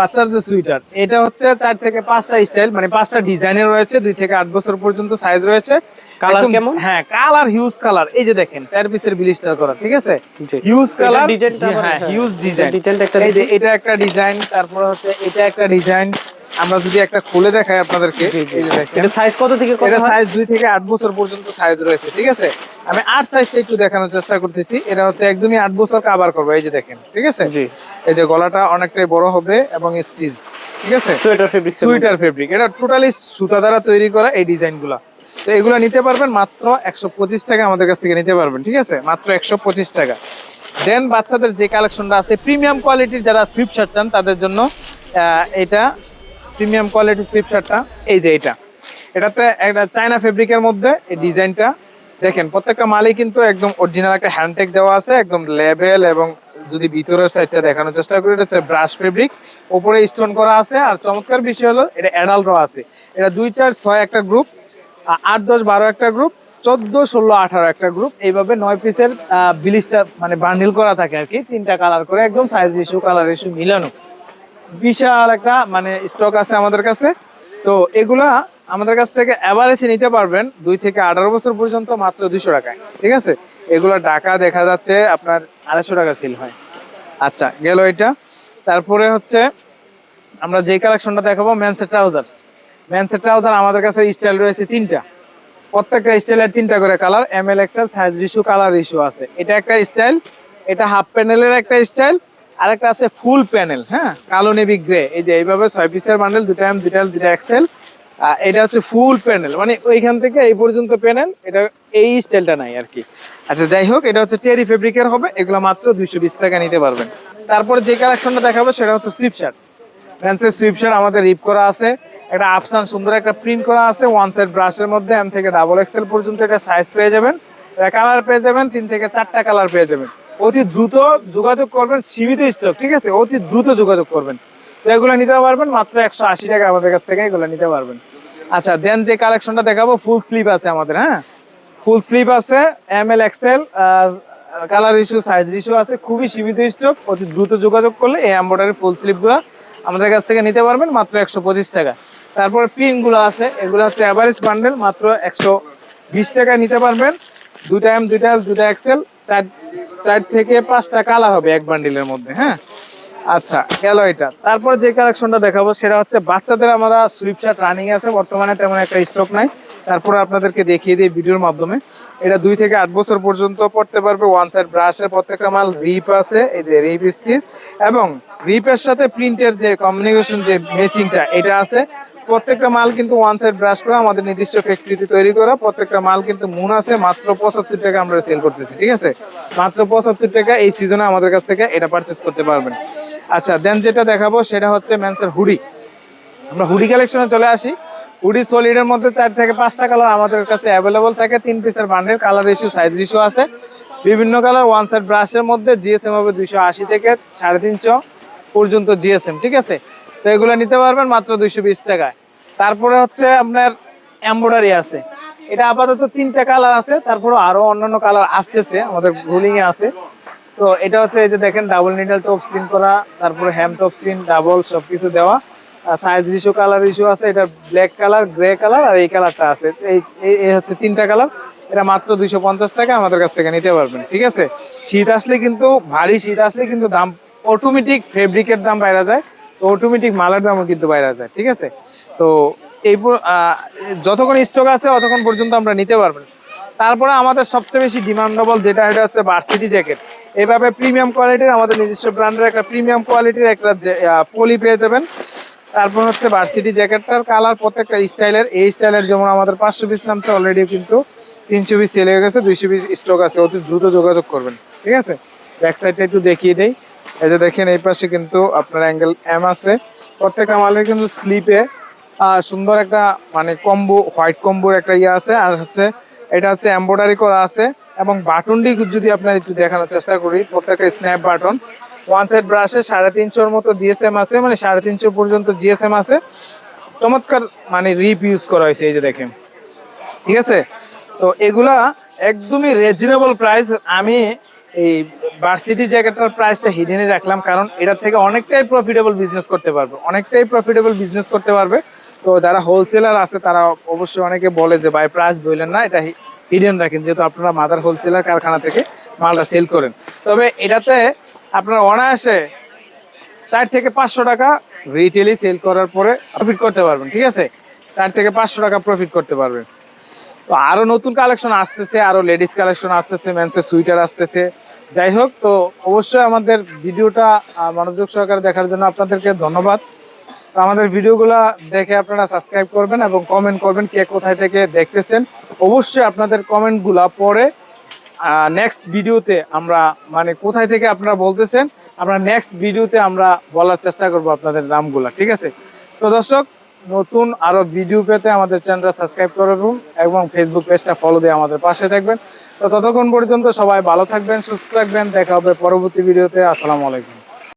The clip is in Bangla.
বাচ্চাদের সুইটার এটা হচ্ছে চার থেকে পাঁচটা স্টাইল মানে পাঁচটা ডিজাইনের রয়েছে দুই থেকে আট বছর পর্যন্ত সাইজ রয়েছে। কালার কেমন? হ্যাঁ কালার হিউজ কালার এই যে দেখেন চার পিসের বিলিস্টার করা ঠিক আছে? হিউজ কালার ডিজাইন হ্যাঁ হিউজ ডিজাইন এই যে এটা একটা ডিজাইন তারপরে হচ্ছে এটা একটা ডিজাইন আমরা যদি একটা খুলে দেখাই আপনাদেরকে এটা সাইজ কত থেকে এটা সাইজ দুই থেকে আট বছর পর্যন্ত সাইজ রয়েছে ঠিক আছে? আমি আট সাইজটা একটু দেখানোর চেষ্টা করতেছি। এটা হচ্ছে একদমই আট বছর কাভার করব এই যে দেখেন ঠিক আছে? এই যে গলাটা অনেকটাই বড় হবে এবং স্টিচ ঠিক আছে? সোয়েটার ফেব্রিক সুইটার ফেব্রিক এটা টোটালি সুতা দ্বারা তৈরি করা এই ডিজাইনগুলো। তো এগুলো নিতে পারবেন মাত্র একশো পঁচিশ টাকা আমাদের কাছ থেকে নিতে পারবেন ঠিক আছে? মাত্র একশো পঁচিশ টাকা। দেন বাচ্চাদের যে কালেকশনটা আছে প্রিমিয়াম কোয়ালিটির যারা সুইপ শার্ট চান তাদের জন্য এটা প্রিমিয়াম কোয়ালিটি সুইপ শার্টটা এই যে এটা। এটাতে একটা চায়না ফেব্রিকের মধ্যে এই ডিজাইনটা। দেখেন, প্রত্যেকটা মালই কিন্তু একদম অরিজিনাল একটা হ্যান্ডটেক দেওয়া আছে, একদম লেবেল এবং যদি ভিতরের সাইডটা দেখানোর চেষ্টা করি, এটা হচ্ছে ব্রাশ ফেব্রিক উপরে স্টোন করা আছে, আর চমৎকার বিষয় হলো, এটা অ্যাডাল্টও আছে। এটা দুই চার ছয় একটা গ্রুপ আট, দশ, বারো একটা গ্রুপ চোদ্দ, ষোলো, আঠারো একটা গ্রুপ এইভাবে নয় পিসের বিলিশটা মানে বান্ডিল করা থাকে আর কি, তিনটা কালার করে, একদম সাইজ ইস্যু কালার ইস্যু মিলানো। বিশাল একটা মানে স্টক আছে আমাদের কাছে। তো এগুলা আমাদের কাছ থেকে অ্যাভারেজে নিতে পারবেন দুই থেকে আঠারো বছর পর্যন্ত মাত্র দুইশো টাকায়, ঠিক আছে? এগুলো টাকা দেখা যাচ্ছে আপনার আড়াইশো টাকা সিল হয়। আচ্ছা গেল এটা। তারপরে হচ্ছে আমরা যে কালেকশনটা দেখাবো মেন্সের ট্রাউজার মেন্সের ট্রাউজার আমাদের কাছে স্টাইল রয়েছে তিনটা। প্রত্যেকটা স্টাইলের তিনটা করে colour M L XL size issue colour issue আছে। এটা একটা স্টাইল এটা হাফ প্যানেলের একটা স্টাইল আর একটা আছে ফুল প্যানেল হ্যাঁ? কালো নেভি গ্রে এই যে এইভাবে ছয় পিসের বান্ডেল দুটা এম দুটা L, দুটা এক্সেল এটা হচ্ছে ফুল প্যানেল মানে ওইখান থেকে এই পর্যন্ত প্যানেল এটা এই স্টাইলটা নাই আর কি। আচ্ছা যাই হোক এটা হচ্ছে টেরি ফেব্রিকের হবে এগুলো মাত্র দুইশো বিশ টাকা নিতে পারবেন। তারপরে যে কালেকশনটা দেখাবো সেটা হচ্ছে সুইপ শার্ট ফ্যান্সের সুইপ শার্ট আমাদের রিপ করা আছে একটা আপসান সুন্দর একটা প্রিন্ট করা আছে ওয়ান সাইড ব্রাশের মধ্যে এম থেকে ডাবল এক্সেল পর্যন্ত এটা সাইজ পেয়ে যাবেন। কালার পেয়ে যাবেন তিন থেকে চারটা কালার পেয়ে যাবেন। অতি দ্রুত যোগাযোগ করবেন, সীমিত স্টক ঠিক আছে? অতি দ্রুত যোগাযোগ করবেন। তো এগুলো নিতে পারবেন, মাত্র একশো আশি টাকা আমাদের কাছ থেকে এগুলো নিতে পারবেন। আচ্ছা দেন যে কালেকশনটা দেখাবো ফুল স্লিপ আছে আমাদের হ্যাঁ? ফুল স্লিপ আছে M L XL colour issue size issue আছে, খুবই সীমিত স্টক অতি দ্রুত যোগাযোগ করলে এই এম্বয়ডারি ফুল স্লিপগুলো আমাদের কাছ থেকে নিতে পারবেন, মাত্র একশো পঁচিশ টাকা। তারপরে গুলো আছে, এগুলো হচ্ছে অ্যাভারেজ বান্ডেল মাত্র একশো বিশ টাকায় নিতে পারবেন। দুটা এম দুটা এল দুটা এক্সেল চার চার থেকে পাঁচটা কালার হবে এক বান্ডিলের মধ্যে হ্যাঁ? আচ্ছা গেল এটা। তারপর যে কালেকশনটা দেখাবো, সেটা হচ্ছে বাচ্চাদের আমরা সুইপ শার্ট রানিং আছে, বর্তমানে তেমন একটা স্টক নাই। তারপর আপনাদেরকে দেখিয়ে দিই ভিডিওর মাধ্যমে। এটা দুই থেকে আট বছর পর্যন্ত পড়তে পারবে ওয়ান সাইড ব্রাশের প্রত্যেকটা মাল রিপ আছে, এই যে রিপ স্টিচ এবং রিপের সাথে প্রিন্টের যে কমিউনিকেশন যে ম্যাচিংটা এটা আছে। প্রত্যেকটা মাল কিন্তু ওয়ান সাইড ব্রাশ করা আমাদের নির্দিষ্ট ফ্যাক্টরিতে তৈরি করা। প্রত্যেকটা মাল কিন্তু মুন আছে, মাত্র পঁচাত্তর টাকা আমরা সেল করতেছি, ঠিক আছে? মাত্র পঁচাত্তর টাকা এই সিজনে আমাদের কাছ থেকে এটা পারচেস করতে পারবেন। আচ্ছা দেন যেটা দেখাবো সেটা হচ্ছে ম্যান্সের হুডি আমরা হুডি কালেকশনে চলে আসি। হুডি সলিডের মধ্যে চার থেকে পাঁচটা কালার আমাদের কাছে অ্যাভেলেবল থাকে। তিন পিসের bundle colour issue size issue আছে। বিভিন্ন কালার ওয়ান সাইড ব্রাশের মধ্যে জিএসএম হবে দুইশো আশি থেকে সাড়ে তিনশো পর্যন্ত জিএসএম ঠিক আছে? তো এগুলো নিতে পারবেন মাত্র দুইশো বিশ টাকায়। তারপরে হচ্ছে আপনার এম্ব্রয়ডারি আছে। এটা আপাতত তিনটা কালার আছে তারপরে আরও অন্যান্য কালার আসতেছে, আমাদের রুলিং এ আছে। তো এটা হচ্ছে এই যে দেখেন ডাবল নিডল টপ সিন করা, তারপরে হ্যাম টপ সিন ডাবল সবকিছু দেওয়া। সাইজ ইস্যু কালার ইস্যু আছে, এটা ব্ল্যাক কালার গ্রে কালার আর এই কালারটা আছে। এই- এই হচ্ছে তিনটা কালার এটা মাত্র দুইশো পঞ্চাশ টাকা, আমাদের কাছ থেকে নিতে পারবেন, ঠিক আছে? শীত আসলে কিন্তু, ভারী শীত আসলে কিন্তু দাম অটোমেটিক ফেব্রিকের দাম বাইরা যায়, তো অটোমেটিক মালের দামও কিন্তু বাইরা যায়, ঠিক আছে? তো এই যতক্ষণ স্টক আছে ততক্ষণ পর্যন্ত আমরা নিতে পারবেন তারপরে আমাদের সবচেয়ে বেশি ডিমান্ডেবল যেটা এটা হচ্ছে ভার্সিটি জ্যাকেট এভাবে প্রিমিয়াম কোয়ালিটির আমাদের নিজস্ব ব্র্যান্ডের একটা প্রিমিয়াম কোয়ালিটির একটা পলি পেয়ে যাবেন। তারপর হচ্ছে ভার্সিটি জ্যাকেটটার কালার প্রত্যেকটা স্টাইলের এই স্টাইলের যেমন আমাদের পাঁচশো পিস নামছে অলরেডি কিন্তু তিনশো পিস সেল হয়ে গেছে, দুইশো পিস স্টক আছে। অতি দ্রুত যোগাযোগ করবেন, ঠিক আছে? ব্যাক সাইডটা একটু দেখিয়ে দেই। এই যে দেখেন, এই পাশে কিন্তু আপনার অ্যাঙ্গেল এম আছে। প্রত্যেকটা মালের কিন্তু স্লিপে সুন্দর একটা মানে কম্বো হোয়াইট কম্বোর একটা ইয়ে আছে। আর হচ্ছে, এটা হচ্ছে এম্ব্রয়ডারি করা আছে। এবং বাটনটি যদি আপনার একটু দেখানোর চেষ্টা করি, প্রত্যেকটা স্ন্যাপ বাটন ওয়ান সাইড ব্রাশে সাড়ে তিনশোর মতো জিএসএম আছে মানে সাড়ে তিনশো পর্যন্ত জিএসএম আছে। চমৎকার মানে রিপ ইউজ করা হয়েছে, এই যে দেখেন। ঠিক আছে? তো এগুলা একদমই রিজনেবল প্রাইস আমি এই ভার্সিটি জ্যাকেটটার প্রাইসটা হিডেনে রাখলাম, কারণ এটার থেকে অনেকটাই প্রফিটেবল বিজনেস করতে পারবে। অনেকটাই প্রফিটেবল বিজনেস করতে পারবে। তো যারা হোলসেলার আছে, তারা অবশ্যই অনেকে বলে যে, ভাই প্রাইস বললেন না, এটা হিডেন রাখেন। যেহেতু আপনারা মাদার হোলসেলার কারখানা থেকে মালটা সেল করেন। তবে এটাতে আপনারা অনায়াসে চার থেকে পাঁচশো টাকা রিটেলি সেল করার পরে প্রফিট করতে পারবেন, ঠিক আছে? চার থেকে পাঁচশো টাকা প্রফিট করতে পারবেন। তো আরও নতুন কালেকশন আসতেছে আরও লেডিস কালেকশন আসতেছে মেন্সের সুইটার আসতেছে। যাই হোক, তো অবশ্যই আমাদের ভিডিওটা মনোযোগ সহকারে দেখার জন্য আপনাদেরকে ধন্যবাদ। তো আমাদের ভিডিওগুলা দেখে আপনারা সাবস্ক্রাইব করবেন এবং কমেন্ট করবেন কে কোথায় থেকে দেখতেছেন। অবশ্যই আপনাদের কমেন্টগুলা পরে নেক্সট ভিডিওতে আমরা মানে কোথায় থেকে আপনারা বলতেছেন, আমরা নেক্সট ভিডিওতে আমরা বলার চেষ্টা করব আপনাদের নামগুলা, ঠিক আছে? তো দর্শক, নতুন আরও ভিডিও পেতে আমাদের চ্যানেলটা সাবস্ক্রাইব করবেন এবং ফেসবুক পেজটা ফলো দিয়ে আমাদের পাশে থাকবেন। তো ততক্ষণ পর্যন্ত সবাই ভালো থাকবেন, সুস্থ থাকবেন, দেখা হবে পরবর্তী ভিডিওতে আসসালামু আলাইকুম।